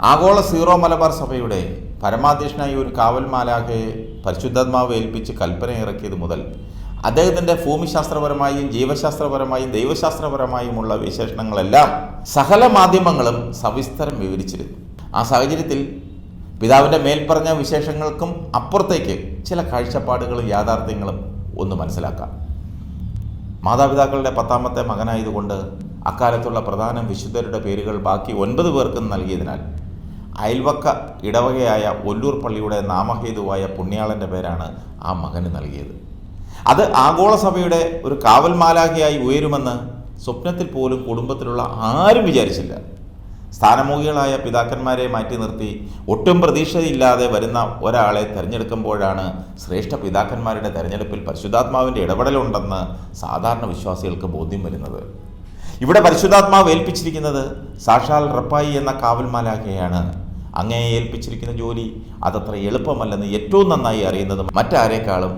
ആഗോള സീറോ മലബാർ സഭയുടെ പരമാധ്യക്ഷനായി ഒരു കാവൽ മാലാഖയെ പരിശുദ്ധാത്മാവ് ഏൽപ്പിച്ച് കൽപ്പന ഇറക്കിയത് മുതൽ അദ്ദേഹത്തിന്റെ ഭൂമിശാസ്ത്രപരമായും ജീവശാസ്ത്രപരമായും ദൈവശാസ്ത്രപരമായുമുള്ള വിശേഷണങ്ങളെല്ലാം സകല മാധ്യമങ്ങളും സവിസ്തരം വിവരിച്ചിരുന്നു. ആ സാഹചര്യത്തിൽ പിതാവിന്റെ മേൽപ്പറഞ്ഞ വിശേഷങ്ങൾക്കും അപ്പുറത്തേക്ക് ചില കാഴ്ചപ്പാടുകളും യാഥാർത്ഥ്യങ്ങളും ഒന്ന് മനസ്സിലാക്കാം. മാതാപിതാക്കളുടെ പത്താമത്തെ മകനായതുകൊണ്ട് അക്കാലത്തുള്ള പ്രധാന വിശുദ്ധരുടെ പേരുകൾ ബാക്കി ഒൻപത് പേർക്കും നൽകിയതിനാൽ അയൽവക്ക ഇടവകയായ ഒല്ലൂർ പള്ളിയുടെ നാമഹേതുവായ പുണ്യാളന്റെ പേരാണ് ആ മകന് നൽകിയത്. അത് ആഗോള സഭയുടെ ഒരു കാവൽ മാലാഖയായി ഉയരുമെന്ന് സ്വപ്നത്തിൽ പോലും കുടുംബത്തിലുള്ള ആരും വിചാരിച്ചില്ല. സ്ഥാനമോഹികളായ പിതാക്കന്മാരെ മാറ്റി നിർത്തി ഒട്ടും പ്രതീക്ഷയില്ലാതെ വരുന്ന ഒരാളെ തിരഞ്ഞെടുക്കുമ്പോഴാണ് ശ്രേഷ്ഠ പിതാക്കന്മാരുടെ തെരഞ്ഞെടുപ്പിൽ പരിശുദ്ധാത്മാവിന്റെ ഇടപെടലുണ്ടെന്ന് സാധാരണ വിശ്വാസികൾക്ക് ബോധ്യം വരുന്നത്. ഇവിടെ പരിശുദ്ധാത്മാവ് ഏൽപ്പിച്ചിരിക്കുന്നത് സാക്ഷാൽ റപ്പായി എന്ന കാവൽ മാലാഖയാണ് അങ്ങയെ ഏൽപ്പിച്ചിരിക്കുന്ന ജോലി അതത്ര എളുപ്പമല്ലെന്ന് ഏറ്റവും നന്നായി അറിയുന്നത് മറ്റാരേക്കാളും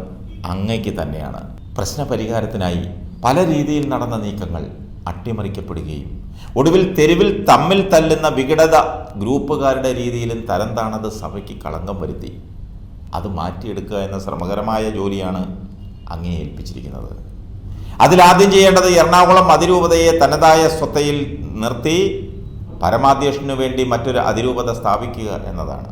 അങ്ങയ്ക്ക് തന്നെയാണ്. പ്രശ്നപരിഹാരത്തിനായി പല രീതിയിൽ നടന്ന നീക്കങ്ങൾ അട്ടിമറിക്കപ്പെടുകയും ഒടുവിൽ തെരുവിൽ തമ്മിൽ തല്ലുന്ന വിഘടത ഗ്രൂപ്പുകാരുടെ രീതിയിലും തരം താണത് സഭയ്ക്ക് കളങ്കം വരുത്തി. അത് മാറ്റിയെടുക്കുക എന്ന ശ്രമകരമായ ജോലിയാണ് അങ്ങേ ഏൽപ്പിച്ചിരിക്കുന്നത്. അതിലാദ്യം ചെയ്യേണ്ടത് എറണാകുളം അതിരൂപതയെ തനതായ സ്വത്തയിൽ നിർത്തി പരമാധ്യക്ഷനു വേണ്ടി മറ്റൊരു അതിരൂപത സ്ഥാപിക്കുക എന്നതാണ്.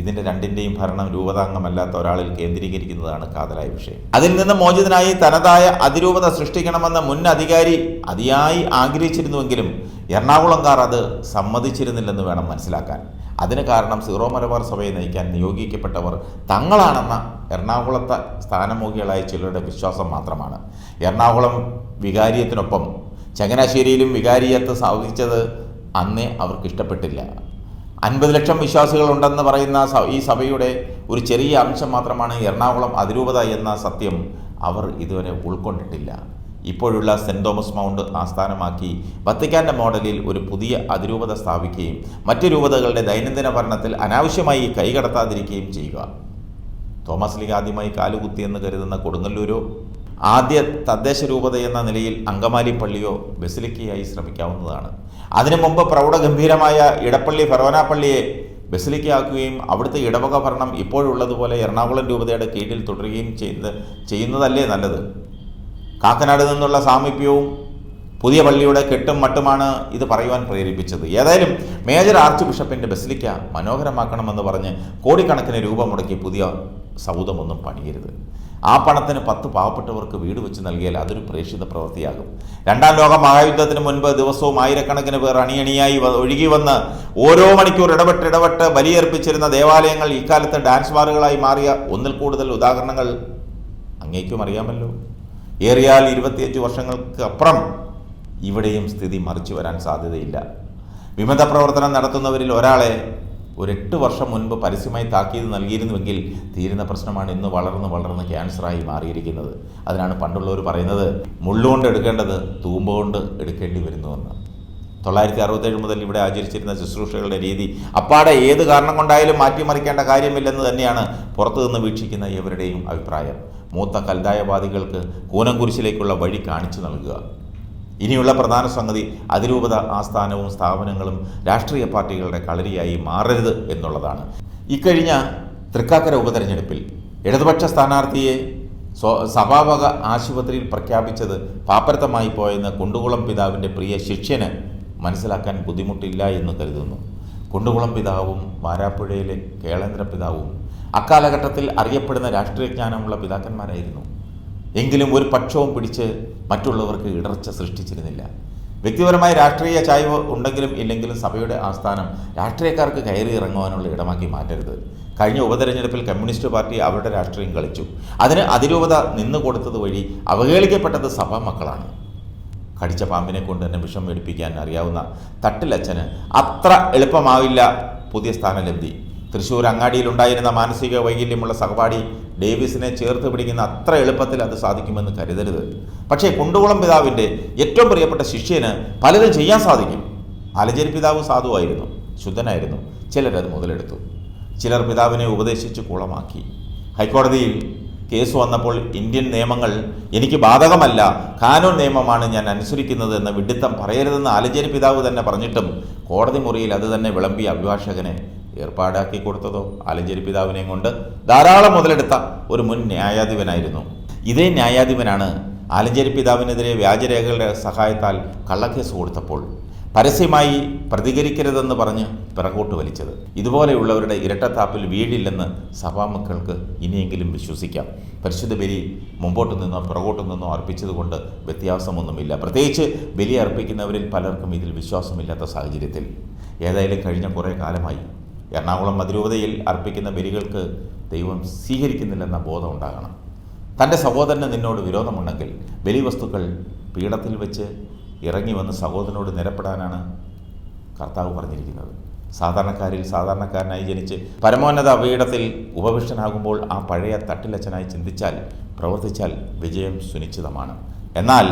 ഇതിന്റെ രണ്ടിന്റെയും ഭരണം രൂപതാംഗമല്ലാത്ത ഒരാളിൽ കേന്ദ്രീകരിക്കുന്നതാണ് കാതലായ വിഷയം. അതിൽ നിന്ന് മോചിതനായി തനതായ അതിരൂപത സൃഷ്ടിക്കണമെന്ന മുൻ അധികാരി അതിയായി ആഗ്രഹിച്ചിരുന്നുവെങ്കിലും എറണാകുളംകാർ അത് സമ്മതിച്ചിരുന്നില്ലെന്ന് വേണം മനസ്സിലാക്കാൻ. അതിന് കാരണം സീറോ മലബാർ സഭയെ നയിക്കാൻ നിയോഗിക്കപ്പെട്ടവർ തങ്ങളാണെന്ന എറണാകുളത്തെ സ്ഥാനമോഹികളായ ചിലരുടെ വിശ്വാസം മാത്രമാണ്. എറണാകുളം വികാരിയത്തിനൊപ്പം ചങ്ങനാശ്ശേരിയിലും വികാരിയത്ത് സാധിച്ചത് അന്നേ അവർക്ക് ഇഷ്ടപ്പെട്ടില്ല അൻപത് ലക്ഷം വിശ്വാസികളുണ്ടെന്ന് പറയുന്ന ഈ സഭയുടെ ഒരു ചെറിയ അംശം മാത്രമാണ് എറണാകുളം അതിരൂപത എന്ന സത്യം അവർ ഇതുവരെ ഉൾക്കൊണ്ടിട്ടില്ല. ഇപ്പോഴുള്ള സെന്റ് തോമസ് മൗണ്ട് ആസ്ഥാനമാക്കി വത്തിക്കാന്റെ മോഡലിൽ ഒരു പുതിയ അതിരൂപത സ്ഥാപിക്കുകയും മറ്റ് രൂപതകളുടെ ദൈനംദിന ഭരണത്തിൽ അനാവശ്യമായി കൈകടത്താതിരിക്കുകയും ചെയ്യുക. തോമസ് ലീഗ് ആദ്യമായി കാലുകുത്തിയെന്ന് കരുതുന്ന കൊടുങ്ങല്ലൂരോ? ആദ്യ തദ്ദേശ രൂപത എന്ന നിലയിൽ അങ്കമാലി പള്ളിയോ ബസിലിക്കയായി ശ്രമിക്കാവുന്നതാണ്. അതിനു മുമ്പ് പ്രൗഢഗംഭീരമായ ഇടപ്പള്ളി ഫെറോനാപ്പള്ളിയെ പള്ളിയെ ബസിലിക്കയാക്കുകയും അവിടുത്തെ ഇടവക ഭരണം ഇപ്പോഴുള്ളതുപോലെ എറണാകുളം രൂപതയുടെ കീഴിൽ തുടരുകയും ചെയ്യുന്നത് ചെയ്യുന്നതല്ലേ നല്ലത്? കാക്കനാട് നിന്നുള്ള സാമീപ്യവും പുതിയ പള്ളിയുടെ കെട്ടും മട്ടുമാണ് ഇത് പറയുവാൻ പ്രേരിപ്പിച്ചത്. ഏതായാലും മേജർ ആർച്ച് ബിഷപ്പിന്റെ ബസിലിക്ക മനോഹരമാക്കണമെന്ന് പറഞ്ഞ് കോടിക്കണക്കിന് രൂപ മുടക്കി പുതിയ സൗദമൊന്നും പണിയരുത്. ആ പണത്തിന് പത്ത് പാവപ്പെട്ടവർക്ക് വീട് വെച്ച് നൽകിയാൽ അതൊരു പ്രേക്ഷിത പ്രവൃത്തിയാകും. രണ്ടാം ലോക മഹായുദ്ധത്തിന് മുൻപ് ദിവസവും ആയിരക്കണക്കിന് പേർ അണിയണിയായി ഒഴുകി വന്ന് ഓരോ മണിക്കൂർ ഇടപെട്ട് ഇടപെട്ട് ബലിയർപ്പിച്ചിരുന്ന ദേവാലയങ്ങൾ ഇക്കാലത്ത് ഡാൻസ് ബാറുകളായി മാറിയ ഒന്നിൽ കൂടുതൽ ഉദാഹരണങ്ങൾ അങ്ങേക്കും അറിയാമല്ലോ. ഏറിയാൽ ഇരുപത്തിയഞ്ച് വർഷങ്ങൾക്ക് അപ്പുറം ഇവിടെയും സ്ഥിതി മറിച്ചു വരാൻ സാധ്യതയില്ല. വിമത പ്രവർത്തനം നടത്തുന്നവരിൽ ഒരാളെ ഒരു എട്ട് വർഷം മുൻപ് പരസ്യമായി താക്കീത് നൽകിയിരുന്നുവെങ്കിൽ തീരുന്ന പ്രശ്നമാണ് ഇന്ന് വളർന്ന് വളർന്ന് ക്യാൻസറായി മാറിയിരിക്കുന്നത്. അതിനാണ് പണ്ടുള്ളവർ പറയുന്നത് മുള്ളുകൊണ്ട് എടുക്കേണ്ടത് തൂമ്പുകൊണ്ട് എടുക്കേണ്ടി വരുന്നുവെന്ന് തൊള്ളായിരത്തി അറുപത്തേഴ് മുതൽ ഇവിടെ ആചരിച്ചിരുന്ന ശുശ്രൂഷകളുടെ രീതി അപ്പാടെ ഏത് കാരണം കൊണ്ടായാലും മാറ്റിമറിക്കേണ്ട കാര്യമില്ലെന്ന് തന്നെയാണ് പുറത്തുനിന്ന് വീക്ഷിക്കുന്ന ഇവരുടെയും അഭിപ്രായം. മൂത്ത കൽദായവാദികൾക്ക് കൂനംകുരിശിലേക്കുള്ള വഴി കാണിച്ചു നൽകുക. ഇനിയുള്ള പ്രധാന സംഗതി അതിരൂപത ആസ്ഥാനവും സ്ഥാപനങ്ങളും രാഷ്ട്രീയ പാർട്ടികളുടെ കളരിയായി മാറരുത് എന്നുള്ളതാണ്. ഇക്കഴിഞ്ഞ തൃക്കാക്കര ഉപതെരഞ്ഞെടുപ്പിൽ ഇടതുപക്ഷ സ്ഥാനാർത്ഥിയെ സഭാവക ആശുപത്രിയിൽ പ്രഖ്യാപിച്ചത് പാപ്പരത്തമായി പോയെന്ന് കുണ്ടുകുളം പിതാവിന്റെ പ്രിയ ശിഷ്യന് മനസ്സിലാക്കാൻ ബുദ്ധിമുട്ടില്ല എന്ന് കരുതുന്നു. കുണ്ടുകുളം പിതാവും വാരാപ്പുഴയിലെ കേളേന്ദ്ര പിതാവും അക്കാലഘട്ടത്തിൽ അറിയപ്പെടുന്ന രാഷ്ട്രീയജ്ഞാനമുള്ള പിതാക്കന്മാരായിരുന്നു. എങ്കിലും ഒരു പക്ഷവും പിടിച്ച് മറ്റുള്ളവർക്ക് ഇടർച്ച സൃഷ്ടിച്ചിരുന്നില്ല. വ്യക്തിപരമായ രാഷ്ട്രീയ ചായ്വ് ഉണ്ടെങ്കിലും ഇല്ലെങ്കിലും സഭയുടെ ആസ്ഥാനം രാഷ്ട്രീയക്കാർക്ക് കയറി ഇറങ്ങുവാനുള്ള ഇടമാക്കി മാറ്റരുത്. കഴിഞ്ഞ ഉപതെരഞ്ഞെടുപ്പിൽ കമ്മ്യൂണിസ്റ്റ് പാർട്ടി അവരുടെ രാഷ്ട്രീയം കളിച്ചു. അതിന് അതിരൂപത നിന്നു കൊടുത്തത് വഴി അവഹേളിക്കപ്പെട്ടത് സഭാ മക്കളാണ്. കടിച്ച പാമ്പിനെ കൊണ്ട് തന്നെ വിഷം മേടിപ്പിക്കാൻ അറിയാവുന്ന തട്ടിലച്ഛന് അത്ര എളുപ്പമാവില്ല പുതിയ സ്ഥാനലബ്ധി. തൃശ്ശൂർ അങ്ങാടിയിലുണ്ടായിരുന്ന മാനസിക വൈകല്യമുള്ള സഹപാഠി ഡേവിസിനെ ചേർത്ത് പിടിക്കുന്ന അത്ര എളുപ്പത്തിൽ അത് സാധിക്കുമെന്ന് കരുതരുത്. പക്ഷേ കുണ്ടുകുളം പിതാവിന്റെ ഏറ്റവും പ്രിയപ്പെട്ട ശിഷ്യന് പലരും ചെയ്യാൻ സാധിക്കും. ആലഞ്ചേരി പിതാവ് സാധുവായിരുന്നു ശുദ്ധനായിരുന്നു. ചിലരത് മുതലെടുത്തു. ചിലർ പിതാവിനെ ഉപദേശിച്ച് കുളമാക്കി. ഹൈക്കോടതിയിൽ കേസ് വന്നപ്പോൾ ഇന്ത്യൻ നിയമങ്ങൾ എനിക്ക് ബാധകമല്ല കാനൂൻ നിയമമാണ് ഞാൻ അനുസരിക്കുന്നത് എന്ന വിഡിത്തം പറയരുതെന്ന് ആലഞ്ചേരി പിതാവ് തന്നെ പറഞ്ഞിട്ടും കോടതി മുറിയിൽ അത് തന്നെ വിളമ്പിയ അഭിഭാഷകനെ ഏർപ്പാടാക്കി കൊടുത്തതോ? ആലഞ്ചേരി പിതാവിനെയും കൊണ്ട് ധാരാളം മുതലെടുത്ത ഒരു മുൻ ന്യായാധിപനായിരുന്നു. ഇതേ ന്യായാധിപനാണ് ആലഞ്ചേരി പിതാവിനെതിരെ വ്യാജരേഖകളുടെ സഹായത്താൽ കള്ളക്കേസ് കൊടുത്തപ്പോൾ പരസ്യമായി പ്രതികരിക്കരുതെന്ന് പറഞ്ഞ് പിറകോട്ട് വലിച്ചത്. ഇതുപോലെയുള്ളവരുടെ ഇരട്ടത്താപ്പിൽ വീഴില്ലെന്ന് സഭാമക്കൾക്ക് ഇനിയെങ്കിലും വിശ്വസിക്കാം. പരിശുദ്ധ ബലി മുമ്പോട്ട് നിന്നോ പിറകോട്ട് നിന്നോ അർപ്പിച്ചതുകൊണ്ട് വ്യത്യാസമൊന്നുമില്ല. പ്രത്യേകിച്ച് ബലി അർപ്പിക്കുന്നവരിൽ പലർക്കും ഇതിൽ വിശ്വാസമില്ലാത്ത സാഹചര്യത്തിൽ. ഏതായാലും കഴിഞ്ഞ കുറേ കാലമായി എറണാകുളം അതിരൂപതയിൽ അർപ്പിക്കുന്ന ബലികൾക്ക് ദൈവം സ്വീകരിക്കുന്നില്ലെന്ന ബോധം ഉണ്ടാകണം. തന്റെ സഹോദരന് നിന്നോട് വിരോധമുണ്ടെങ്കിൽ ബലിവസ്തുക്കൾ പീഠത്തിൽ വെച്ച് ഇറങ്ങി വന്ന് സഹോദരനോട് നിരപ്പെടാനാണ് കർത്താവ് പറഞ്ഞിരിക്കുന്നത്. സാധാരണക്കാരിൽ സാധാരണക്കാരനായി ജനിച്ച് പരമോന്നത അപീഠത്തിൽ ഉപവിഷ്ടനാകുമ്പോൾ ആ പഴയ തട്ടിലച്ചനായി ചിന്തിച്ചാൽ പ്രവർത്തിച്ചാൽ വിജയം സുനിശ്ചിതമാണ്. എന്നാൽ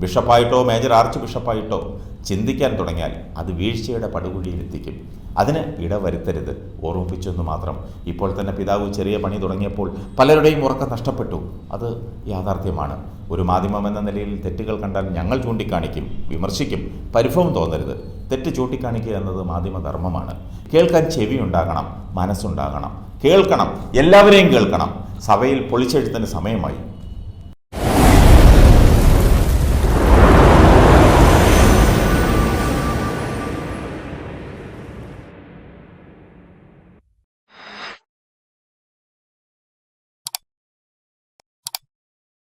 ബിഷപ്പായിട്ടോ മേജർ ആർച്ച് ബിഷപ്പായിട്ടോ ചിന്തിക്കാൻ തുടങ്ങിയാൽ അത് വീഴ്ചയുടെ പടുകുഴിയിലെത്തിക്കും അതിന് ഇടവരുത്തരുത്. ഓർമ്മിപ്പിച്ചെന്ന് മാത്രം. ഇപ്പോൾ തന്നെ പിതാവ് ചെറിയ പണി തുടങ്ങിയപ്പോൾ പലരുടെയും ഉറക്കം നഷ്ടപ്പെട്ടു. അത് യാഥാർത്ഥ്യമാണ്. ഒരു മാധ്യമം എന്ന നിലയിൽ തെറ്റുകൾ കണ്ടാൽ ഞങ്ങൾ ചൂണ്ടിക്കാണിക്കും വിമർശിക്കും പരിഭവം തോന്നരുത്. തെറ്റ് ചൂണ്ടിക്കാണിക്കുക എന്നത് മാധ്യമധർമ്മമാണ് കേൾക്കാൻ ചെവി ഉണ്ടാകണം മനസ്സുണ്ടാകണം. കേൾക്കണം എല്ലാവരെയും കേൾക്കണം. സഭയിൽ പൊളിച്ചെഴുത്തിന് സമയമായി.